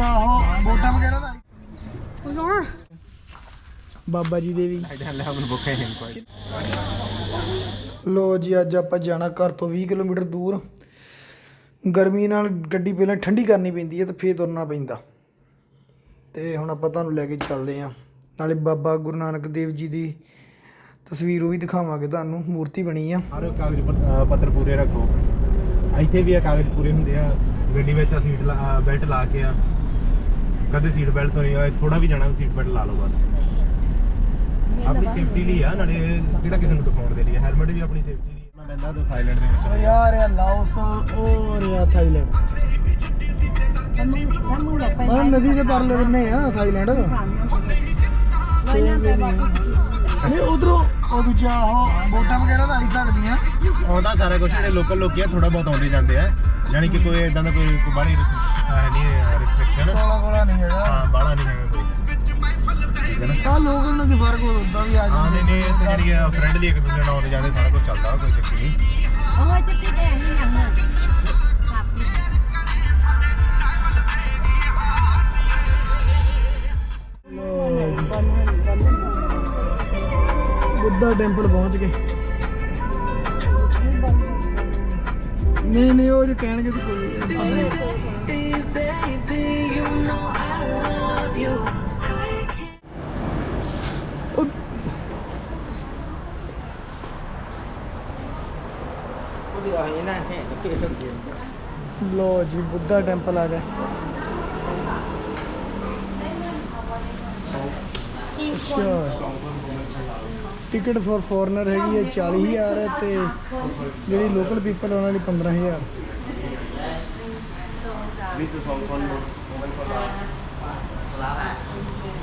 ਦੂਜਾ ਉਹ ਬੋਟਾ ਵਗੈਰਾ ਦਾ? ਬਾਬਾ ਜੀ ਦੇ ਵੀ। ਲੋ ਜੀ ਅੱਜ ਆਪਾਂ ਜਾਣਾ ਘਰ ਤੋਂ 20 ਕਿਲੋਮੀਟਰ ਦੂਰ। ਗਰਮੀ ਨਾਲ ਗੱਡੀ ਪਹਿਲਾਂ ਠੰਡੀ ਕਰਨੀ ਪੈਂਦੀ ਹੈ ਤੇ ਫੇਰ ਤੁਰਨਾ ਪੈਂਦਾ। ਤੇ ਹੁਣ ਆਪਾਂ ਤੁਹਾਨੂੰ ਲੈ ਕੇ ਚੱਲਦੇ ਆਂ ਨਾਲੇ ਬਾਬਾ ਗੁਰੂ ਨਾਨਕ ਦੇਵ ਜੀ ਦੀ ਤਸਵੀਰ ਉਹ ਵੀ ਦਿਖਾਵਾਂਗੇ ਤੁਹਾਨੂੰ। ਮੂਰਤੀ ਬਣੀ ਆ। ਹਰ ਕਾਗਜ਼ ਪੱਤ- ਅਹ ਪੱਤਰ ਪੂਰੇ ਰੱਖੋ। ਇੱਥੇ ਵੀ ਆ ਕਾਗਜ਼ ਪੂਰੇ ਹੁੰਦੇ ਆ। ਗੱਡੀ ਵਿੱਚ ਆ ਸੀਟ ਬੈਲਟ ਲਾ ਕੇ ਆ। ਕਦੇ ਸੀਟ ਬੈਲਟ ਤੋਂ ਨਹੀਂ ਹੋਏ ਥੋੜਾ ਵੀ ਜਾਣਾ ਸੀਟ ਬੈਲਟ ਲਾ ਲਓ ਬਸ। ਆਪਣੀ ਸੇਫਟੀ ਲਈ ਆ ਨਾਲੇ ਕਿਹੜਾ ਕਿਸੇ ਨੂੰ ਦਿਖਾਉਣ ਦੇ ਲਈ ਹੈਲਮਟ ਵੀ ਆਪਣੀ ਸੇਫਟੀ ਲਈ ਮੈਂ ਬੰਦਾ ਤਾਂ ਥਾਈਲੈਂਡ ਦੇ ਵਿੱਚ। ਯਾਰ ਇਹ ਲਾਓਸ ਉਹ ਰਿਆ ਥਾਈਲੈਂਡ ਹਾਂ ਨਦੀ ਦੇ ਪਰਲੇ ਬੰਨੇ ਆ ਥਾਈਲੈਂਡ ਨਹੀਂ ਉਧਰੋਂ ਉਹ ਦੂਜਾ ਉਹ ਬੋਟਾਂ ਵਗੈਰਾ ਤਾਂ ਆਈ ਸਕਦੀਆਂ। ਆਉਂਦਾ ਸਾਰਾ ਕੁਝ ਜਿਹੜੇ ਲੋਕਲ ਲੋਕੀ ਆ ਥੋੜਾ ਬਹੁਤ ਆਉਂਦੇ ਜਾਂਦੇ ਆ। ਯਾਨੀ ਕਿ ਕੋਈ ਇਦਾਂ ਦਾ ਕੋਈ ਕੋਈ ਬਾਹਲੀ ਹੈ ਨਹੀਂ ਰਿਸਟ੍ਰਿਕਸ਼ਨ ਕੋਲਾ ਕੋਲਾ ਨਹੀਂ ਹੈਗਾ। ਹਾਂ ਬਾਹਲਾ ਨਹੀਂ ਹੈਗਾ ਕੋਈ। ਆ ਲੋਕ ਉਹਨਾਂ ਦੇ ਫ਼ਰਕ ਹੁੰਦਾ ਵੀ ਆ ਹਾਂ ਜਾਂਦੇ ਨਹੀਂ ਨਹੀਂ ਇੱਥੇ ਜਿਹੜੀ ਫਰੈਂਡਲੀ ਇੱਕ ਦੂਜੇ ਨਾਲ ਆਉਂਦੇ ਜਾਂਦੇ ਸਾਰਾ ਕੁਝ ਚੱਲਦਾ ਕੋਈ ਚੱਕਰ ਨਹੀਂ। ਉਹ ਚਿੱਟੀ ਤੇ ਨਹੀਂ ਲੰਮਾ ਕਾਪੀ ਬੁੱਢਾ ਟੈਂਪਲ ਪਹੁੰਚ ਗਏ। ਨਹੀਂ ਨਹੀਂ ਉਹ ਜੋ ਕਹਿਣਗੇ ਤਾਂ ਕੋਈ ਪਤਾ ਨਹੀਂ। ਉਹ ਲੋ ਜੀ, ਬੁੱਧਾ ਟੈਂਪਲ ਆ ਗਿਆ। ਅੱਛਾ। ਟਿਕਟ ਫॉर ਫੋਰਨਰ ਹੈਗੀ ਹੈ 40000 ਹੈ ਤੇ ਜਿਹੜੀ ਲੋਕਲ ਪੀਪਲ ਉਹਨਾਂ ਲਈ 15000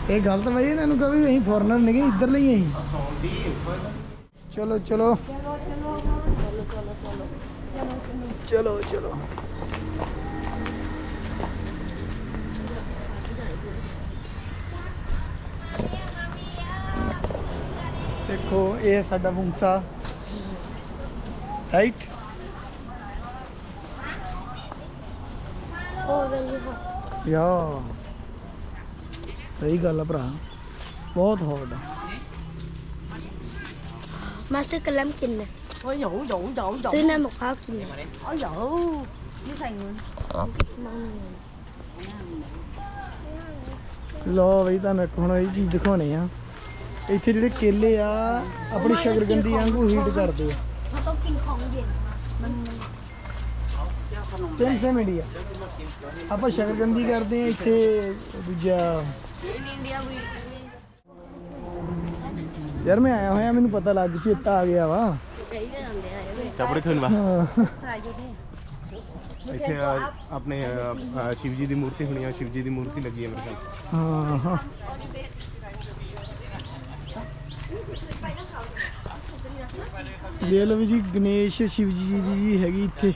ਇਹ ਗਲਤ ਬਈ ਇਹਨਾਂ ਨੂੰ ਕਹੇ ਵੀ ਅਸੀਂ ਫੋਰਨਰ ਨਹੀਂ ਇੱਧਰ ਲਈ ਅਸੀਂ। ਚਲੋ ਚਲੋ। ਚਲੋ ਚਲੋ। ਦੇਖੋ, ਇਹ ਸਾਡਾ ਬੁੰਸਾ ਰਾਈਟ ਉਹ ਵੇਲੀ ਯਾ ਸਹੀ ਗੱਲ ਆ ਭਰਾ ਬਹੁਤ ਹੌਟ ਆมาซื้อกระแลมกินนะ โอ้ยโหโหโหโห ซื้อน้ำมะพร้าวกินนะ โอ้ยโหนี่ใส่เงิน มองเงิน ਲੋ ਬਈ ਤੁਹਾਨੂੰ ਇੱਕ ਹੁਣ ਇਹ ਚੀਜ਼ ਦਿਖਾਉਣੀ ਆ ਇੱਥੇ ਜਿਹੜੇ ਕੇਲੇ ਆ ਆਪਣੀ ਸ਼ਕਰਗੰਦੀ ਵਾਂਗੂ ਹੀਟ ਕਰਦੇ ਆ เขาต้องกินของเย็นมัน ਸੇਮ ਸੇਮ ਇੰਡੀਆ ਆਪਾਂ ਸ਼ਕਰਗੰਦੀ ਕਰਦੇ ਆ ਇੱਥੇ ਦੂਜਾ। ਯਾਰ ਮੈਂ ਆਇਆ ਹੋਇਆ ਮੈਨੂੰ ਪਤਾ ਲੱਗ ਚੇਤਾ ਆ ਗਿਆ ਵਾ। ਚਾਹੀਦੇ ਆ ਖੁੰਵਾ ਹਾਂ। ਇੱਥੇ ਆਪਣੇ ਸ਼ਿਵ ਜੀ ਦੀ ਮੂਰਤੀ ਹੋਣੀ ਆ ਸ਼ਿਵ ਜੀ ਦੀ ਮੂਰਤੀ ਲੱਗੀ ਹੈ ਮੇਰੇ ਖਿਆਲ ਹਾਂ। ਹਾਂ ਲੈ ਲਓ ਵੀ ਜੀ ਗਣੇਸ਼ ਸ਼ਿਵ ਜੀ ਦੀ ਹੈਗੀ ਇੱਥੇ।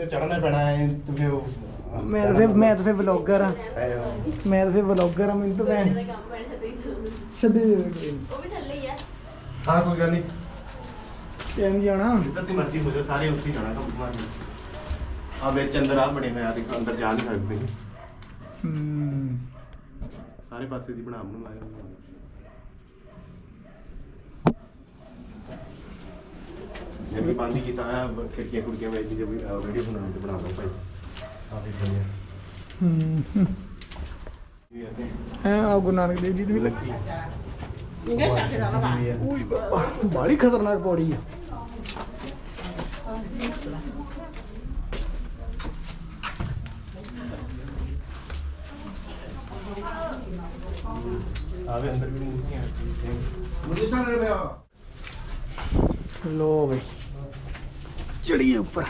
ਨੇ ਚੜਨਾ ਪੈਣਾ ਹੈ ਤੇ ਫਿਰ ਉਹ ਮੈਂ ਤਾਂ ਫਿਰ ਮੈਂ ਤਾਂ ਫਿਰ ਵਲੌਗਰ ਆ ਮੈਂ ਤਾਂ ਫਿਰ ਵਲੌਗਰ ਆ ਮੈਨੂੰ ਤਾਂ ਭੈਣ ਛੱਡੀ ਦੇ ਦੇ ਕੋਈ ਨੀ। ਹਾਂ ਕੋਈ ਗੱਲ ਨਹੀਂ। ਟਾਈਮ ਜਾਣਾ ਜਿੱਦਾਂ ਦੀ ਮਰਜ਼ੀ ਹੋ ਜਾਓ ਸਾਰੇ ਉੱਥੇ ਹੀ ਜਾਣਾ ਕੰਮ ਮਾਰ ਆ ਵਿੱਚ ਅੰਦਰ ਆ ਬਣੇ ਹੋਏ ਆ ਦੇਖੋ ਅੰਦਰ ਜਾ ਨਹੀਂ ਸਕਦੇ। ਹੂੰ। ਸਾਰੇ ਪਾਸੇ ਦੀ ਬਣਾ ਬਣਾਏ ਹੋਏ ਆ। ਵੀ ਬੰਦ ਹੀ ਕੀਤਾ ਹੈ ਖਿੜਕੀਆਂ ਖੁੜਕੀਆਂ ਵਿੱਚ ਜੇ ਵੀ ਵੀਡੀਓ ਬਣਾਉਣ ਤੇ ਬਣਾ ਲਓ ਭਾਈ। ਆ ਵੀ ਹੈ ਹੂੰ ਗੁਰੂ ਨਾਨਕ ਦੇਵ ਜੀ ਦੀ ਵੀ ਲੱਗੀ। ਉਈ ਬਾਬਾ ਬੜੀ ਖਤਰਨਾਕ ਪੌੜੀ ਆ। ਆ ਵੀ ਅੰਦਰ ਵੀ ਮੂਰਤੀਆਂ ਸੇਮ ਮੁਝੇ ਸਾਰਾ ਰਿਹਾ ਲੋ ਬਈ। ਚੜੀਏ ਉੱਪਰ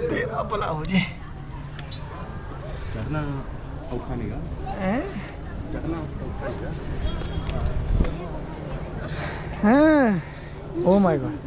ਤੇਰਾ ਭਲਾ ਹੋ ਜੇ ਚੜਨਾ ਔਖਾ ਨਹੀਂਗਾ ਹੈ ਚੜਨਾ ਔਖਾ ਨਹੀਂਗਾ ਹੈ ਓ ਮਾਈ ਗॉड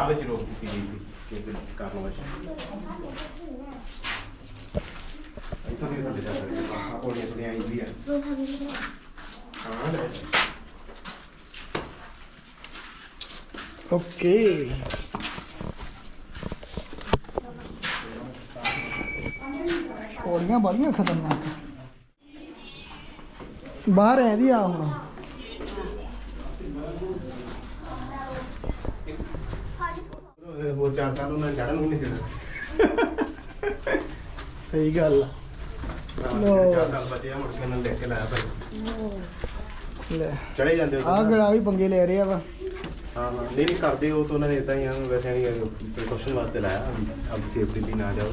50 ਵਿੱਚ ਰੋਕ ਦਿੱਤੀ ਗਈ ਸੀ ਕਿਸੇ ਕਾਰਨ ਵਜ੍ਹਾ ਇਤੋਂ ਵੀ ਸਾਡੇ ਦਾ ਆਪੋ ਨੇ ਸੁਣਿਆ ਇੰਡੀਆ ਹਾਂ ਲੈ ਓਕੇ ਔੜੀਆਂ ਬੜੀਆਂ ਖਤਰਨਾਕ? ਬਾਹਰ ਐ ਦੀ ਆ ਹੁਣ। ਹੋਰ ਚਾਰ ਸਾਲ ਉਹਨਾਂ ਨੇ ਚੜਨ ਵੀ ਨਹੀਂ ਦੇਣਾ। ਸਹੀ ਗੱਲ ਆ। ਲਓ। ਚਾਰ ਸਾਲ ਬਚੇ ਆ ਮੁੜ ਕੇ ਉਹਨਾਂ ਨੇ ਲੈ ਕੇ ਲਾਇਆ ਭਾਈ। ਲੈ। ਚੜੇ ਜਾਂਦੇ ਉਹ ਆ ਤਾਂ। ਗੜਾ ਵੀ ਪੰਗੇ ਲੈ ਰਿਹਾ ਵਾ। ਹਾਂ ਹਾਂ। ਨਹੀਂ ਨਹੀਂ ਕਰਦੇ ਉਹ ਤਾਂ ਉਹਨਾਂ ਨੇ ਇਦਾਂ ਹੀ ਆ ਵੈਸੇ ਨਹੀਂ ਪ੍ਰੀਕਾਸ਼ਨ ਵਾਸਤੇ ਲਾਇਆ। ਆਪਣੀ ਸੇਫਟੀ ਲਈ ਨਾ ਜਾਓ।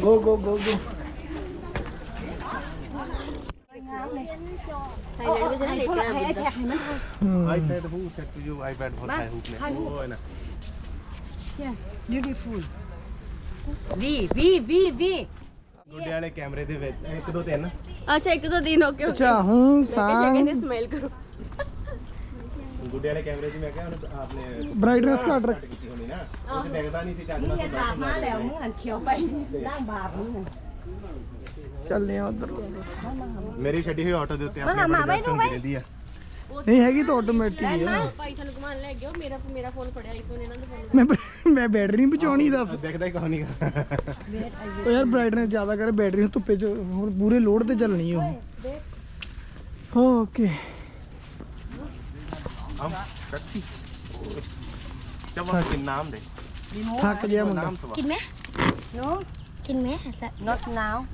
ਗੋ ਗੋ ਗੋ ਗੋ iPad who said to you iPad for Thai hoop net? Oh, na. Yes, beautiful. V, V, V, V. ਗੋਡੇ ਵਾਲੇ ਕੈਮਰੇ ਦੇ ਵਿੱਚ 1 2 3 ਅੱਛਾ 1 2 3 ਓਕੇ ਅੱਛਾ ਹੂੰ ਸਾਂ ਕਹਿੰਦੇ ਸਮਾਈਲ ਕਰੋ ਗੁੱਡੇ ਵਾਲੇ ਕੈਮਰੇ 'ਚ ਮੈਂ ਕਿਹਾ ਉਹਨੇ ਆਪਨੇ ਬ੍ਰਾਈਟਨੈਸ ਘੱਟ ਰੱਖ ਕੀਤੀ ਹੋਣੀ ਨਾ ਉਹ ਦੇਖਦਾ ਨਹੀਂ ਸੀ ਚੱਜ ਨਾਲ ਇਹ ਬਾਪ ਮਾਰਿਆ ਮੂੰਹ ਅੱਖਿਓ ਪਈ ਨਾ ਬਾਪ ਨੂੰ ਚੱਲੇ ਉਧਰ। ਮੇਰੀ ਛੱਡੀ ਹੋਈ ਆਟੋ ਦੇ ਉੱਤੇ ਆਪਣੀ ਬੜੀ ਦਸਤ ਹੁੰਦੀ ਰਹਿੰਦੀ ਨਹੀਂ ਹੈਗੀ ਤਾਂ ਆਟੋਮੈਟਿਕ ਆ। ਭਾਈ ਸਾਨੂੰ ਘੁਮਾਣ ਲੈ ਗਿਓ ਮੇਰਾ ਮੇਰਾ ਫੋਨ ਫੜਿਆ ਆਈਫੋਨ ਇਹਨਾਂ ਦੇ ਫੋਨ ਮੈਂ ਮੈਂ ਬੈਟਰੀ ਨਹੀਂ ਬਚਾਉਣੀ ਦੱਸ। ਦੇਖਦਾ ਹੀ ਨਹੀਂ ਉਹ ਯਾਰ ਬ੍ਰਾਈਟਨੈਸ ਜ਼ਿਆਦਾ ਕਰ ਬੈਟਰੀ ਨੂੰ ਧੁੱਪੇ ਚ ਹੁਣ ਪੂਰੇ ਲੋਡ ਤੇ ਚੱਲਣੀ ਉਹ। ਓਕੇ ਹਮ ਟੈਕਸੀ ਚਲੋ ਨਾਮ ਦੇ? ਥੱਕ ਗਿਆ ਮੁੰਡਾ। ਕਿੰਨੇ? ਨੋ ਕਿੰਨੇ ਨੋਟ ਨਾਓ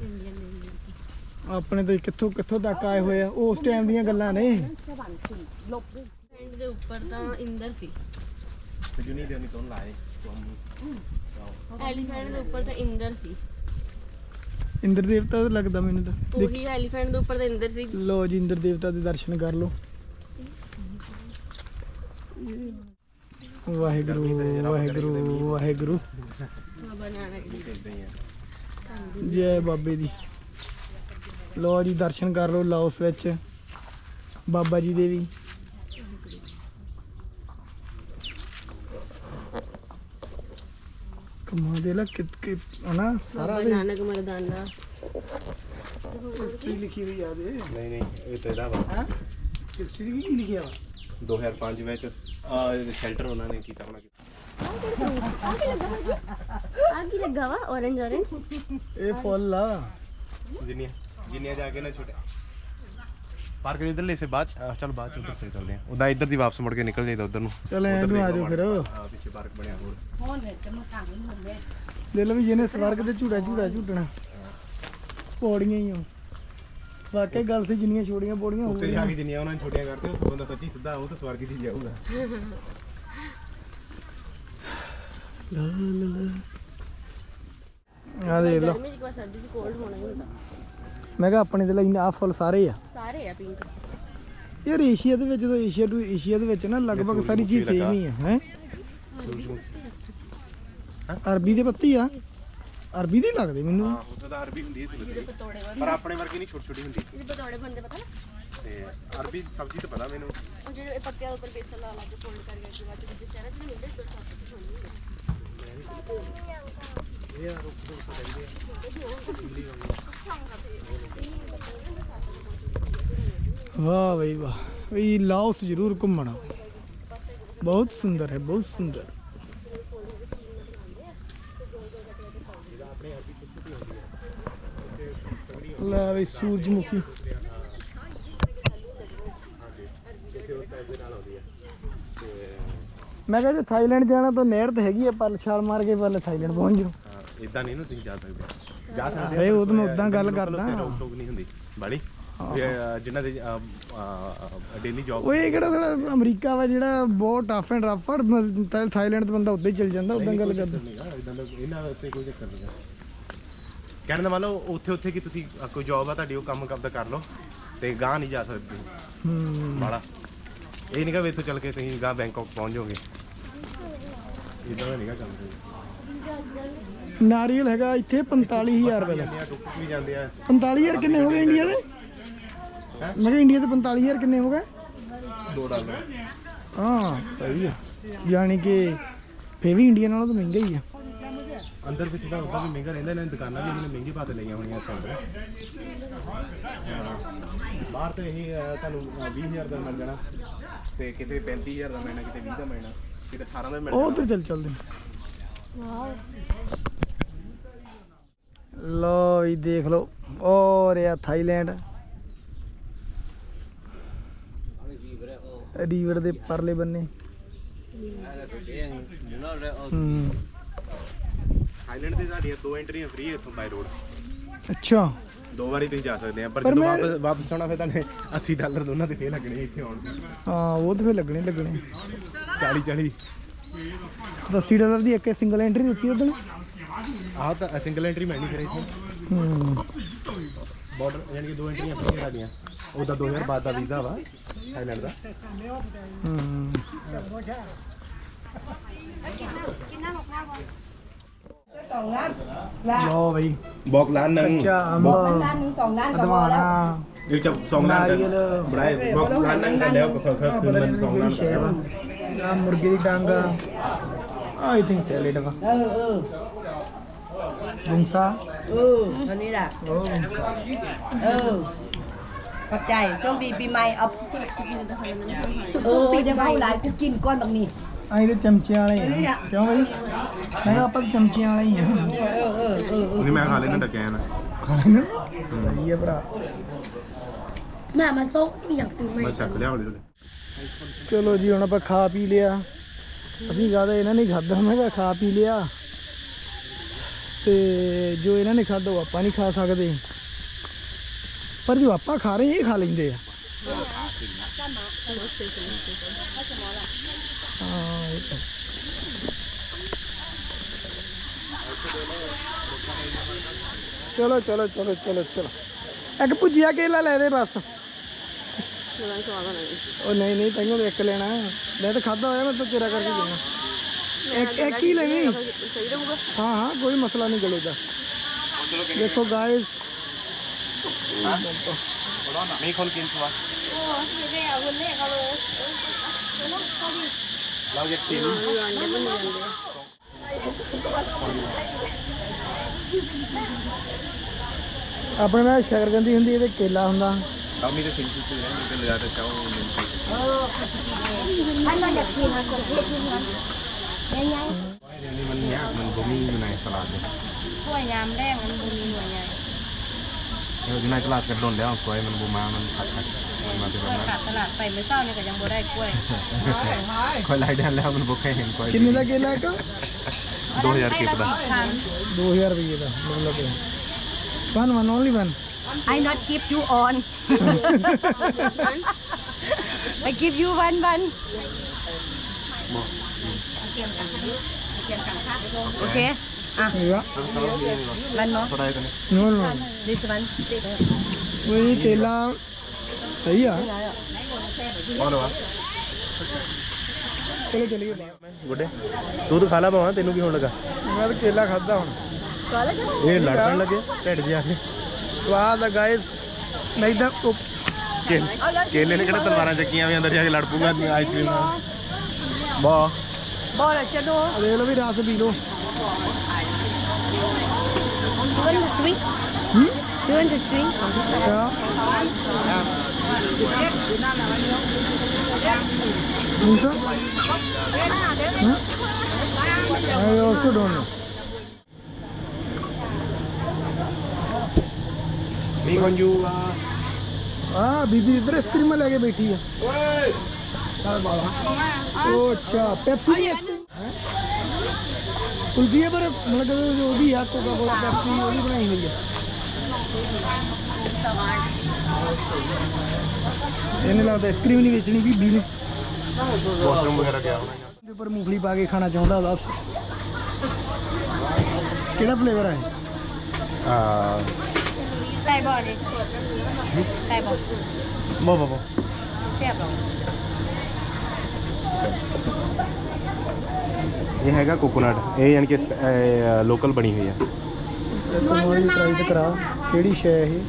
ਇੰਡੀਅਨ ਦੇ ਆਪਣੇ ਤਾਂ ਕਿੱਥੋਂ ਕਿੱਥੋਂ ਤੱਕ ਆਏ ਹੋਏ ਆ? ਉਸ ਟਾਈਮ ਦੀਆਂ ਗੱਲਾਂ ਨੇ ਐਂਡ ਦੇ ਉੱਪਰ ਤਾਂ ਇੰਦਰ ਸੀ। ਤੇ ਜੁਨੀ ਦੇਵਨੀ ਤੋਂ ਲਾਏ ਤੁਮ ਐਲੀਫੈਂਟ ਦੇ ਉੱਪਰ ਤਾਂ ਇੰਦਰ ਸੀ। ਇੰਦਰ ਦੇਵਤਾ ਤਾਂ ਲੱਗਦਾ ਮੈਨੂੰ ਤਾਂ। ਦੇਖ। ਉਹੀ ਐਲੀਫੈਂਟ ਦੇ ਉੱਪਰ ਤਾਂ ਇੰਦਰ ਸੀ। ਲਓ ਜੀ ਇੰਦਰ ਦੇਵਤਾ ਦੇ ਦਰਸ਼ਨ ਕਰ ਲਓ। ਵਾਹਿਗੁਰੂ ਵਾਹਿਗੁਰੂ ਵਾਹਿਗੁਰੂ। ਬਾਬਾ ਨਾਨਕ ਜੀ। ਜੈ ਬਾਬੇ ਦੀ। ਲਓ ਜੀ ਦਰਸ਼ਨ ਕਰ ਲਓ ਲਾਓਸ ਵਿੱਚ ਬਾਬਾ ਜੀ ਦੇ ਵੀ। ਕਮਾ ਦੇ ਲਾ ਕਿ ਕਿ ਹਨਾ? ਸਾਰਾ ਦੇ। ਨਾਨਕ ਮਰਦਾਨਾ। ਹਿਸਟਰੀ ਲਿਖੀ ਹੋਈ ਆ ਦੇ। ਨਹੀਂ ਨਹੀਂ ਇਹ ਤਾਂ ਇਹਦਾ ਵਾ। ਹਾਂ? ਹਿਸਟਰੀ ਕੀ ਕੀ ਲਿਖਿਆ ਵਾ? 2005 ਵਿੱਚ ਆ ਸ਼ੈਲਟਰ ਉਹਨਾਂ ਨੇ ਕੀਤਾ ਹੋਣਾ। ਆ ਕੀ ਲੱਗਾ ਵਾ orange orange ਇਹ ਫੁੱਲ ਆ ਜਿੰਨੀਆਂ ਜਿੰਨੀਆਂ ਜਾ ਕੇ ਨਾ ਛੋਟੇ ਪਾਰਕ ਦੇ ਇਧਰਲੇ ਸੇ ਬਾਅਦ ਅਹ ਚਲ ਬਾਅਦ ਚ ਉੱਧਰ ਤੇ ਚੱਲਦੇ ਆ ਉਦਾਂ ਇੱਧਰ ਦੀ ਵਾਪਸ ਮੁੜ ਕੇ ਨਿਕਲ ਜਾਈਦਾ ਉਧਰ ਨੂੰ ਚਲ ਐ ਉੱਧਰ ਨੂੰ ਆ ਜਾਓ ਫਿਰ ਹਾਂ ਪਿੱਛੇ ਪਾਰਕ ਬਣਿਆ ਹੋਰ ਲੈ ਲਓ ਵੀ ਜਿਹਨੇ ਸਵਰਗ ਦੇ ਝੂੜਾ ਝੂੜਾ ਝੂਟਣਾ ਪੌੜੀਆਂ ਹੀ ਆ ਵਾਕਿਆ ਗੱਲ ਸੀ ਜਿੰਨੀਆਂ ਛੋੜੀਆਂ ਪੌੜੀਆਂ ਹੋ ਉੱਤੇ ਜਾ ਕੇ ਜਿੰਨੀਆਂ ਉਹਨਾਂ ਨੇ ਛੋਟੀਆਂ ਕਰਤੇ ਉਹ ਬੰਦਾ ਸੱਚੀ ਸਿੱਧਾ ਉਹ ਤਾਂ ਸਵਰਗ 'ਚ ਹੀ ਜਾਊਗਾ ਲਾ ਲਾ ਲਾ। ਆ ਦੇਖ ਲਓ। ਗਰਮੀ ਕੋਈ ਸਰਦੀ ਚ ਕੋਲਡ ਹੋਣਾ ਹੀ ਹੁੰਦਾ। ਮੈਂ ਕਿਹਾ ਆਪਣੇ ਦੇ ਲਈ ਆ ਫੁੱਲ ਸਾਰੇ ਆ। ਸਾਰੇ ਆ ਪਿੰਕ ਯਾਰ ਏਸ਼ੀਆ ਦੇ ਵਿੱਚ ਤਾਂ ਏਸ਼ੀਆ ਟੂ ਏਸ਼ੀਆ ਦੇ ਵਿੱਚ ਨਾ ਲਗਭਗ ਸਾਰੀ ਚੀਜ਼ ਸੇਮ ਹੀ ਆ ਹੈ? ਅਰਬੀ ਦੇ ਪੱਤੀ ਆ। ਅਰਬੀ ਦੇ ਲੱਗਦੇ ਮੈਨੂੰ। ਹਾਂ ਉੱਥੇ ਤਾਂ ਅਰਬੀ ਹੁੰਦੀ ਹੈ ਪਰ ਆਪਣੇ ਵਰਗੀ ਨਹੀਂ ਛੋਟੀ ਛੋਟੀ ਹੁੰਦੀ। ਜਿਹਦੇ ਪਤੋੜੇ ਬੰਦੇ ਪਤਾ ਨਾ? ਤੇ ਅਰਬੀ ਸਬਜ਼ੀ ਤਾਂ ਪਤਾ ਮੈਨੂੰ। ਉਹ ਜਿਹੜੇ ਪੱਤਿਆਂ ਉੱਪਰ ਬੇਸਨ ਲਾ ਲਾ ਕੇ ਫੋਲਡ ਕਰਕੇ ਸ਼ਹਿਰਾਂ 'ਚ ਨਹੀਂ ਮਿਲਦੇ ਇੱਧਰ ਸਭ ਕੁਝ ਹੁੰਦੀ ਵਾਹ ਬਈ ਵਾਹ। ਵੀ ਲਾਓਸ ਜ਼ਰੂਰ ਘੁੰਮਣਾ। ਬਹੁਤ ਸੁੰਦਰ ਹੈ, ਬਹੁਤ ਸੁੰਦਰ। ਲੈ ਬਈ ਸੂਰਜਮੁਖੀ। ਮੈਂ ਕਿਹਾ ਜੇ ਥਾਈਲੈਂਡ ਜਾਣਾ ਤਾਂ ਨਹਿਰ ਤੇ ਹੈਗੀ ਆ ਪਰ ਛਾਲ ਮਾਰ ਕੇ ਪਹਿਲੇ ਥਾਈਲੈਂਡ ਪਹੁੰਚ ਜਾਓ। ਇਦਾਂ ਨਹੀਂ ਨਾ ਤੁਸੀਂ ਜਾ ਸਕਦੇ। ਜਾ ਸਕਦੇ ਅਰੇ ਉਹ ਤਾਂ ਮੈਂ ਉਦਾਂ ਗੱਲ ਕਰਦਾ। ਰੋਕ ਟੋਕ ਨਹੀਂ ਹੁੰਦੀ। ਬਾੜੀ ਜਿਨ੍ਹਾਂ ਦੇ ਡੇਲੀ ਜੌਬ ਉਹ ਇਹ ਕਿਹੜਾ ਥੋੜਾ ਅਮਰੀਕਾ ਵਾ ਜਿਹੜਾ ਬਹੁਤ ਟਫ ਐਂਡ ਰਫ ਆ ਥਾਈਲੈਂਡ ਤੋਂ ਬੰਦਾ ਉੱਦਾਂ ਹੀ ਚੱਲ ਜਾਂਦਾ ਉਦਾਂ ਗੱਲ ਕਰਦਾ। ਇਦਾਂ ਦਾ ਇਹਨਾਂ ਦਾ ਉੱਤੇ ਕੋਈ ਚੱਕਰ ਨਹੀਂ ਕਹਿਣ ਦਾ ਮਤਲਬ ਉੱਥੇ ਉੱਥੇ ਕਿ ਤੁਸੀਂ ਕੋਈ ਜੌਬ ਆ ਤੁਹਾਡੀ ਉਹ ਕੰਮ ਕਰਦਾ ਕਰ ਲਓ ਤੇ ਗਾਂ ਨਹੀਂ ਜਾ ਸਕਦੇ ਹੂੰ। ਬਾਲਾ। ਇਹ ਨਹੀਂਗਾ ਵੀ ਇੱਥੋਂ ਚੱਲ ਕੇ ਤੁਸੀਂ ਗਾਂ ਬੈਂਕਾਕ ਪਹੁੰਚ ਜਾਓਗੇ। ਇਦਾਂ ਦਾ ਨਹੀਂਗਾ ਕੰਮ ਨਾਰੀਅਲ ਹੈਗਾ ਇੱਥੇ 45000 ਰੁਪਏ ਦਾ। ਜਾਂਦੇ ਆ ਟੁੱਕ ਵੀ ਜਾਂਦੇ ਆ। 45000 ਕਿੰਨੇ ਹੋ ਗਏ ਇੰਡੀਆ ਦੇ? ਮੈਂ ਕਿਹਾ ਇੰਡੀਆ ਦੇ 45000 ਕਿੰਨੇ ਹੋ ਗਏ? 2 ਡਾਲਰ। ਹਾਂ। ਸਹੀ ਆ। ਯਾਨੀ ਕਿ ਫੇ ਵੀ ਇੰਡੀਆ ਨਾਲੋਂ ਤਾਂ ਮਹਿੰਗਾ ਹੀ ਆ। ਅੰਦਰ ਵੀ ਥੋੜਾ ਉਦਾਂ ਵੀ ਮਹਿੰਗਾ ਰਹਿੰਦਾ ਇਹਨਾਂ ਨੇ ਦੁਕਾਨਾਂ ਵੀ ਇਹਨਾਂ ਨੇ ਮਹਿੰਗੀ ਪਾ ਤੇ ਲਈਆਂ ਹੋਣੀਆਂ ਇੱਥੇ ਅੰਦਰ। ਹਾਂ। ਬਾਹਰ ਤੇ ਇਹੀ ਅਹ, ਤੁਹਾਨੂੰ ਅਹ, 20000 ਦਾ ਮਿਲ ਜਾਣਾ। ਤੇ ਕਿਤੇ 35000 ਦਾ ਮਿਲਣਾ ਕਿਤੇ 20 ਦਾ ਮਿਲਣਾ ਕਿਤੇ 18 ਦਾ ਮਿਲ ਉਹ ਉੱਧਰ ਚੱਲ ਚੱਲਦੇ ਲੋ ਵੀ ਦੇਖ ਲਓ ਔਰ ਇਹ ਥਾਈਲੈਂਡ। ਰੀਵਰ ਦੇ ਪਰਲੇ ਬੰਨੇ। ਥਾਈਲੈਂਡ ਦੇ ਤੁਹਾਡੀਆਂ ਦੋ ਐਂਟਰੀਆਂ ਫ੍ਰੀ ਇੱਥੋਂ ਬਾਈ ਰੋਡ ਅੱਛਾ। ਦੋ ਵਾਰੀ ਤੁਸੀਂ ਜਾ ਸਕਦੇ ਆ ਪਰ ਜਦੋਂ ਮੈਂ- ਵਾਪਸ ਵਾਪਸ ਆਉਣਾ ਫਿਰ ਤੁਹਾਨੂੰ 80 ਡਾਲਰ ਦੋਨਾਂ ਦੇ ਫੇਰ ਲੱਗਣੇ ਇੱਥੇ ਆਉਣ। ਦੇ ਹਾਂ ਉਹ ਤੇ ਫੇ ਲੱਗਣੇ ਹੀ ਲੱਗਣੇ। 40 40 80 ਡਾਲਰ ਦੀ ਇੱਕ ਸਿੰਗਲ ਐਂਟਰੀ ਦਿੱਤੀ ਉਦੋਂ ਆਹ ਤਾਂ ਸਿੰਗਲ ਐਂਟਰੀ ਮਿਲਣੀ ਫਿਰ ਇੱਥੇ। ਹੂੰ। ਬਾਰਡਰ ਯਾਨੀ ਕਿ ਦੋ ਐਂਟਰੀਆਂ ਫ੍ਰੀ ਤੁਹਾਡੀਆਂ ਉਹਦਾ 2000 ਬਾਅਦ ਦਾ ਵੀਜ਼ਾ ਵਾ ਥਾਈਲੈਂਡ ਦਾ। ਹੂੰ। สองล้านล้านบอกล้านหนึ่งบอกล้านหนึ่งสองล้านก็พอแล้วเดี๋ยวจะสองล้านกันไม่ด้บอกล้านหนึ่งกันแล้วก็คือคืนมันสองล้านกันแล้ว मुर्गी दी टांगा आई थिंक सैलेड का เออเออ गुंसा เออเท่านี้แหละ ओ गुंसा เออขอบใจโชคดีปีใหม่เอาเออจะมาเอาหลายกูกินก้อนแบบนี้ ਅਸੀਂ ਤੇ ਚਮਚਿਆਂ ਵਾਲੇ ਨਹੀਂ ਆ ਆ। ਕਿਉਂ ਬਈ ਮੈਂ ਕਿਹਾ ਆਪਾਂ ਤਾਂ ਚਮਚਿਆਂ ਵਾਲੇ ਹੀ ਆเออเออเออเออ นี่แม่ขายเล่นนั่นตะแกนนะ ਖਾ ਲੈਣਾ ਸਹੀ ਆ ਭਰਾ แม่มันโต๊ะอย่างตื่นไหม มาฉักไปแล้วเลย ਚਲੋ ਜੀ ਹੁਣ ਆਪਾਂ ਖਾ ਪੀ ਲਿਆ ਅਸੀਂ ਜ਼ਿਆਦਾ ਇਹਨਾਂ ਨੇ ਖਾਦਾ ਮੈਂ ਕਿਹਾ ਖਾ ਪੀ ਲਿਆ ਤੇ ਜੋ ਇਹਨਾਂ ਨੇ ਖਾਦਾ ਉਹ ਆਪਾਂ ਨਹੀਂ ਖਾ ਸਕਦੇ ਪਰ ਜੋ ਆਪਾਂ ਖਾ ਰਹੇ ਇਹ ਖਾ ਲੈਂਦੇ ਆ ਹਾਂ ਇਹ ਤਾਂ। ਚਲੋ ਚਲੋ ਚਲੋ ਚਲੋ ਚਲੋ ਇੱਕ ਭੁਜੀਆ ਕੇਲਾ ਲੈ ਦੇ ਬਸ ਉਹ ਨਹੀਂ ਨਹੀਂ ਤੈਨੂੰ ਇੱਕ ਲੈਣਾ ਮੈਂ ਤਾਂ ਖਾਦਾ ਹੋਇਆ ਮੈਂ ਤਾਂ ਤੇਰਾ ਕਰਕੇ ਦੇਣਾ ਇੱਕ ਹੀ ਲੈਣੀ ਹਾਂ ਹਾਂ ਕੋਈ ਮਸਲਾ ਨਹੀਂ ਗਲੇ ਦਾ ਦੇਖੋ ਗਾਇਸ ਨਹੀਂ ਖੋਲ ਕੇ ਇੰਤਵਾ ਉਹ ਸਵੇਰੇ ਆ ਬੋਲੇ ਕਰੋ ਚਲੋ เราจะกิน ਆਪਣੇ ਨਾਲ ਸ਼ਕਰਕੰਦੀ ਹੁੰਦੀ ਇਹਦੇ ਕੇਲਾ ਹੁੰਦਾ เรามีแต่สิ่งที่ซื้อนะมีแต่เหลือแต่เจ้าเงิน อันนั้นอยากกินนะคนที่กินนะยังไง เดี๋ยวนี้มันยากมันบ่มีอยู่ในตลาดเลย ถ้วยยามแรกมันบุมีหน่วยใหญ่ เอออยู่ในตลาดกันโดนแล้วกล้วยมันบ่มามันขัดขัด มันมาเป็นแบบนั้นขาดตลาดไปเมื่อเช้านี่ก็ยังบ่ได้กล้วยคอยไล่ด้านแล้วมันบ่เคยเห็นกล้วย कितने का केला है का ดูเฮียร์กี่ตัว दो हजार भैया था मतलब one one only one I not give you on I give you one one โอเค या one more no no this one वो ये केला ਸਹੀ ਆ। ਕੌਣ ਵਾ ਚਲੋ ਚਲੀਏ। ਬਾਹਰ ਗੁੱਡੇ ਤੂੰ ਤਾਂ ਖਾ ਲਾ ਭਾਵਾਂ ਤੈਨੂੰ ਕੀ ਹੋਣ ਲੱਗਾ? ਮੈਂ ਤਾਂ ਕੇਲਾ ਖਾਦਾ ਹੁਣ। ਇਹ ਲੜਨ ਲੱਗੇ ਢਿੱਡ ਜਾ ਕੇ। ਸਵਾਦ ਆ ਗਾਇਸ ਨਹੀਂ ਤਾਂ ਕੇ- ਕੇਲੇ ਨੇ ਕਿਹੜਾ ਤਲਵਾਰਾਂ ਚੱਕੀਆਂ ਵੀ ਅੰਦਰ ਜਾ ਕੇ ਲੜ ਪੂਗਾ ਆਈਸਕ੍ਰੀਮ ਨਾਲ। ਵਾਹ। ਬਹੁਤ ਅੱਛਾ ਦੋ ਲੈ ਲਓ ਵੀ ਰਸ ਪੀ ਲਓ। You want to drink? You want to drink? ਕਿਆ? Lisa? Huh? I also don't know. ਮੀ ਯੂ ਆ ਬੀਬੀ ਇੱਧਰ ਆਈਸਕ੍ਰੀਮ ਲੈ ਕੇ ਬੈਠੀ ਆ ਉਹ ਅੱਛਾ ਪੈਪਸੀ ਦੀ ਕੁਲਫੀ ਹੈ ਪਰ ਮਤਲਬ ਕਿ ਉਹਦੀ ਆ ਕੋਕਾ ਕੋਲਾ ਪੈਪਸੀ ਉਹਦੀ ਬਣਾਈ ਹੋਈ ਆ ਇਹਨੇ ਲੱਗਦਾ ਆਈਸਕ੍ਰੀਮ ਨਹੀਂ ਵੇਚਣੀ ਬੀਬੀ ਨੇ। ਵਾਸ਼ਰੂਮ ਵਗੈਰਾ ਗਿਆ ਹੋਣਾ ਉੱਪਰ ਮੂੰਗਫਲੀ ਪਾ ਕੇ ਖਾਣਾ ਚਾਹੁੰਦਾ ਦੱਸ। ਕਿਹੜਾ ਫਲੇਵਰ ਹੈ। ਆ. ਬੋ ਬੋ ਬੋ. ਇਹ ਹੈਗਾ ਕੋਕੋਨਟ ਇਹ ਯਾਨੀ ਕਿ ਲੋਕਲ ਬਣੀ ਹੋਈ ਹੈ ਵਾਰੀ ਟਰਾਈ ਕਰਾ। ਕਿਹੜੀ ਸ਼ੈ ਇਹ?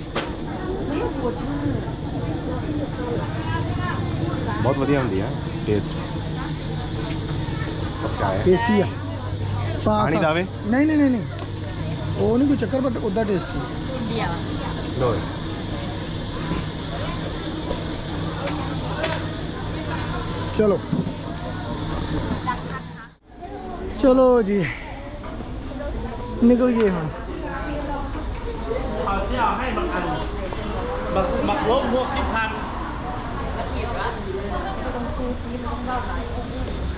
ਬਹੁਤ ਵਧੀਆ ਹੁੰਦੀ ਆ ਟੇਸਟ ਪੱਕਾ ਹੈ ਟੇਸਟੀ ਆ ਪਾਸ ਪਾਣੀ ਆ। ਦਾਵੇ? ਨਹੀਂ ਨਹੀਂ ਨਹੀਂ ਨਹੀਂ ਉਹ ਨਹੀਂ ਕੋਈ ਚੱਕਰ ਬਟ ਉਦਾਂ ਟੇਸਟੀ India. ਲੋ ਚਲੋ ਚਲੋ ਜੀ ਨਿਕਲ ਗਏ ਹੁਣ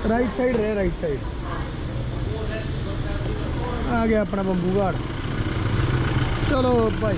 ਰਾਈਟ ਸਾਈਡ ਰਹਿ ਰਾਈਟ ਸਾਈਡ ਆ ਗਿਆ ਆਪਣਾ ਬੰਬੂ ਘਾਟ। ਚਲੋ ਭਾਈ